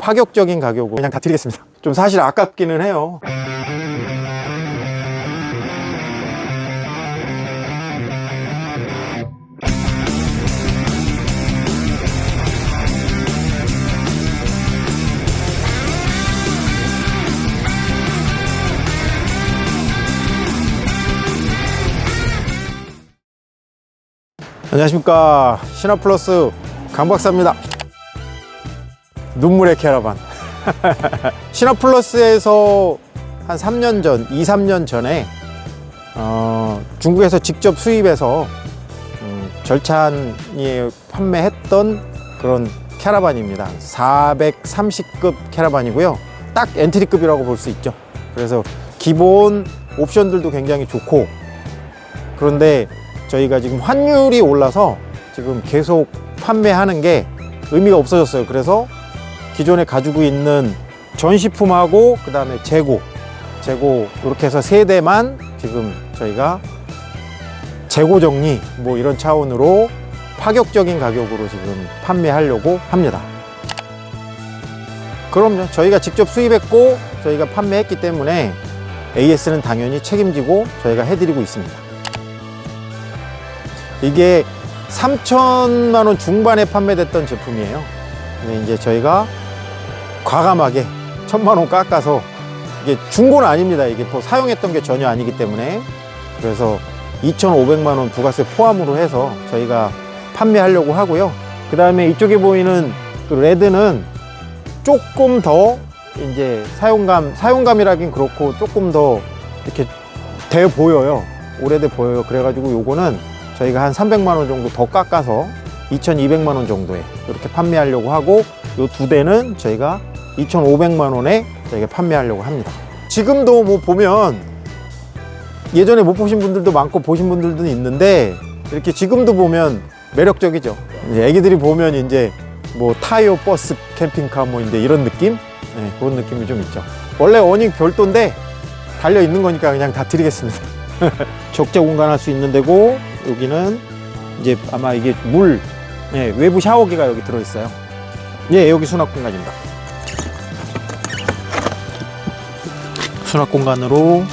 파격적인 가격으로 그냥 다 드리겠습니다. 좀 사실 아깝기는 해요. 안녕하십니까 신화플러스 강박사입니다 눈물의 캐러반. 신화플러스에서 한 3년 전 2, 3년 전에 어, 중국에서 직접 수입해서 음, 절찬이 판매했던 그런 캐러반입니다. 430급 캐러반이고요. 딱 엔트리급이라고 볼 수 있죠. 그래서 기본 옵션들도 굉장히 좋고 그런데 저희가 지금 환율이 올라서 지금 계속 판매하는 게 의미가 없어졌어요. 그래서 기존에 가지고 있는 전시품하고 그 다음에 재고, 재고 이렇게 해서 세 대만 지금 저희가 재고 정리 뭐 이런 차원으로 파격적인 가격으로 지금 판매하려고 합니다. 그럼요. 저희가 직접 수입했고 저희가 판매했기 때문에 AS는 당연히 책임지고 저희가 해드리고 있습니다. 이게 3천만 원 중반에 판매됐던 제품이에요. 근데 이제 저희가 과감하게 천만 원 깎아서 이게 중고는 아닙니다. 이게 뭐 사용했던 게 전혀 아니기 때문에 그래서 2,500만 원 부가세 포함으로 해서 저희가 판매하려고 하고요. 그 다음에 이쪽에 보이는 그 레드는 조금 더 이제 사용감 사용감이라긴 그렇고 조금 더 이렇게 돼 보여요. 오래돼 보여요. 그래가지고 요거는 저희가 한 300만 원 정도 더 깎아서 2,200만 원 정도에 이렇게 판매하려고 하고 요두 대는 저희가 2,500만 원에 저희가 판매하려고 합니다. 지금도 뭐 보면 예전에 못 보신 분들도 많고 보신 분들도 있는데 이렇게 지금도 보면 매력적이죠. 이제 애기들이 보면 이제 뭐 타이어 버스 캠핑카 뭐 이제 이런 느낌? 네, 그런 느낌이 좀 있죠. 원래 어닝 별도인데 달려 있는 거니까 그냥 다 드리겠습니다. 적재 공간할 수 있는 데고 여기는 이제 아마 이게 물 예, 외부 샤워기가 여기 들어 있어요. 예, 여기 수납 공간입니다. 수납 공간으로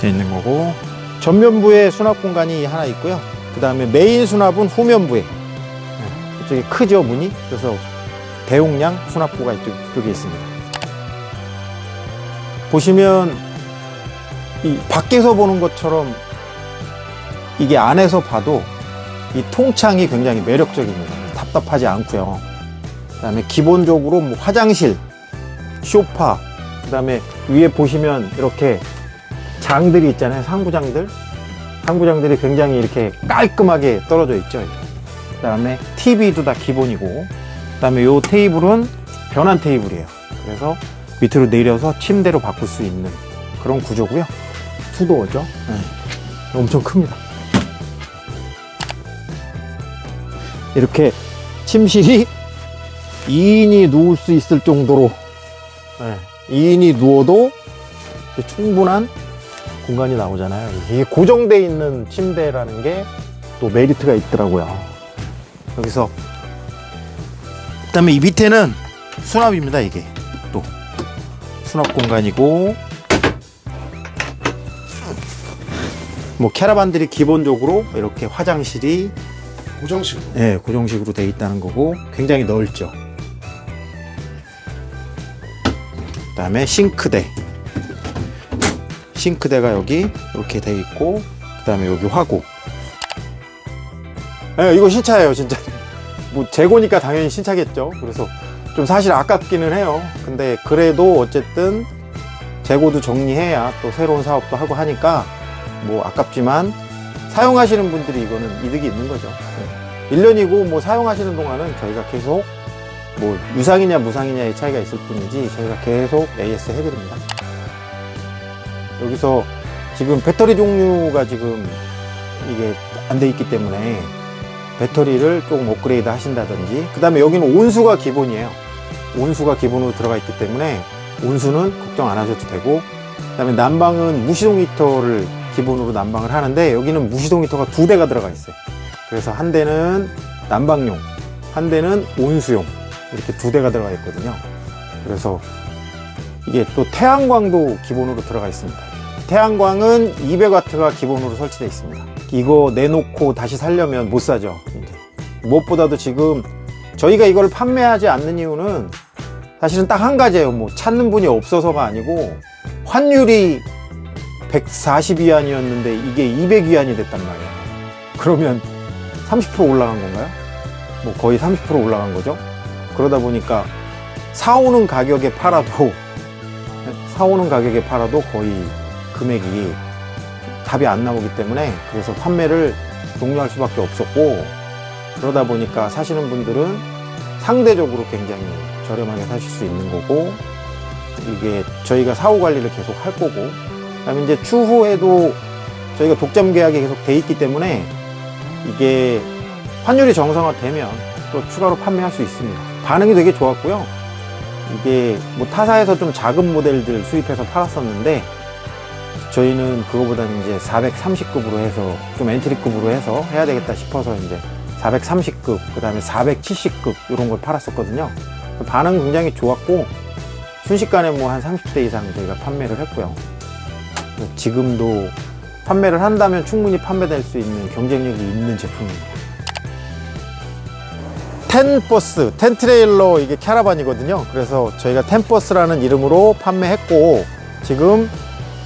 돼 있는 거고 전면부에 수납 공간이 하나 있고요. 그 다음에 메인 수납은 후면부에 예, 이쪽에 크죠 문이 그래서 대용량 수납구가 이쪽, 이쪽에 있습니다. 보시면 이 밖에서 보는 것처럼 이게 안에서 봐도 이 통창이 굉장히 매력적입니다. 답답하지 않고요. 그다음에 기본적으로 뭐 화장실, 쇼파, 그다음에 위에 보시면 이렇게 장들이 있잖아요. 상부장들. 상부장들이 굉장히 이렇게 깔끔하게 떨어져 있죠. 그다음에 TV도 다 기본이고, 그다음에 요 테이블은 변환 테이블이에요. 그래서 밑으로 내려서 침대로 바꿀 수 있는 그런 구조고요. 투도어죠. 네. 엄청 큽니다. 이렇게 침실이 2인이 누울 수 있을 정도로 네. 2인이 누워도 충분한 공간이 나오잖아요. 이게 고정되어 있는 침대라는 게 또 메리트가 있더라고요. 여기서 그다음에 이 밑에는 수납입니다. 이게 또 수납 공간이고 뭐 캐러반들이 기본적으로 이렇게 화장실이 고정식으로 예, 고정식으로 돼 있다는 거고 굉장히 넓죠. 그다음에 싱크대. 싱크대가 여기 이렇게 돼 있고 그다음에 여기 화구. 예, 이거 신차예요, 진짜. 뭐 재고니까 당연히 신차겠죠. 그래서 좀 사실 아깝기는 해요. 근데 그래도 어쨌든 재고도 정리해야 또 새로운 사업도 하고 하니까 뭐 아깝지만 사용하시는 분들이 이거는 이득이 있는 거죠. 네. 1년이고 뭐 사용하시는 동안은 저희가 계속 뭐 유상이냐 무상이냐의 차이가 있을 뿐이지 저희가 계속 AS 해드립니다. 여기서 지금 배터리 종류가 지금 이게 안 돼 있기 때문에 배터리를 조금 업그레이드 하신다든지 그 다음에 여기는 온수가 기본이에요. 온수가 기본으로 들어가 있기 때문에 온수는 걱정 안 하셔도 되고 그 다음에 난방은 무시동 히터를 기본으로 난방을 하는데 여기는 무시동 히터가 두 대가 들어가 있어요. 그래서 한 대는 난방용, 한 대는 온수용 이렇게 두 대가 들어가 있거든요. 그래서 이게 또 태양광도 기본으로 들어가 있습니다. 태양광은 200와트가 기본으로 설치되어 있습니다. 이거 내놓고 다시 살려면 못 사죠. 무엇보다도 지금 저희가 이걸 판매하지 않는 이유는 사실은 딱 한 가지예요. 뭐 찾는 분이 없어서가 아니고 환율이 140위안이었는데 이게 200위안이 됐단 말이에요. 그러면 30% 올라간 건가요? 뭐 거의 30% 올라간 거죠. 그러다 보니까 사오는 가격에 팔아도 사오는 가격에 팔아도 거의 금액이 답이 안 나오기 때문에 그래서 판매를 종료할 수밖에 없었고 그러다 보니까 사시는 분들은 상대적으로 굉장히 저렴하게 사실 수 있는 거고 이게 저희가 사후 관리를 계속 할 거고 그다음에 이제 추후에도 저희가 독점 계약이 계속 돼 있기 때문에 이게 환율이 정상화되면 또 추가로 판매할 수 있습니다. 반응이 되게 좋았고요. 이게 뭐 타사에서 좀 작은 모델들 수입해서 팔았었는데 저희는 그거보다는 이제 430급으로 해서 좀 엔트리급으로 해서 해야 되겠다 싶어서 이제 430급, 그 다음에 470급 이런 걸 팔았었거든요. 반응 굉장히 좋았고 순식간에 뭐 한 30대 이상 저희가 판매를 했고요. 지금도 판매를 한다면 충분히 판매될 수 있는 경쟁력이 있는 제품입니다. 텐버스, 텐트레일러 이게 캐러반이거든요. 그래서 저희가 텐버스라는 이름으로 판매했고 지금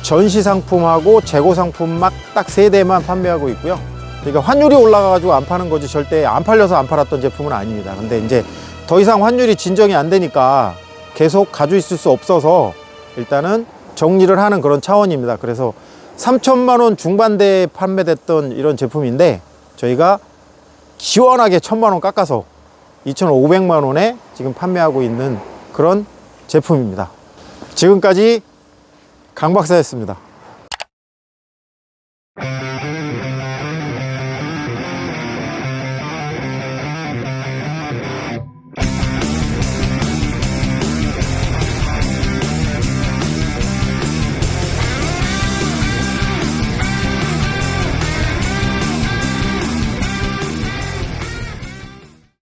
전시 상품하고 재고 상품 막 딱 세 대만 판매하고 있고요. 그러니까 환율이 올라가가지고 안 파는 거지 절대 안 팔려서 안 팔았던 제품은 아닙니다. 근데 이제 더 이상 환율이 진정이 안 되니까 계속 가지고 있을 수 없어서 일단은 정리를 하는 그런 차원입니다. 그래서 3천만 원 중반대에 판매됐던 이런 제품인데 저희가 시원하게 1천만 원 깎아서 2,500만 원에 지금 판매하고 있는 그런 제품입니다. 지금까지 강 박사였습니다.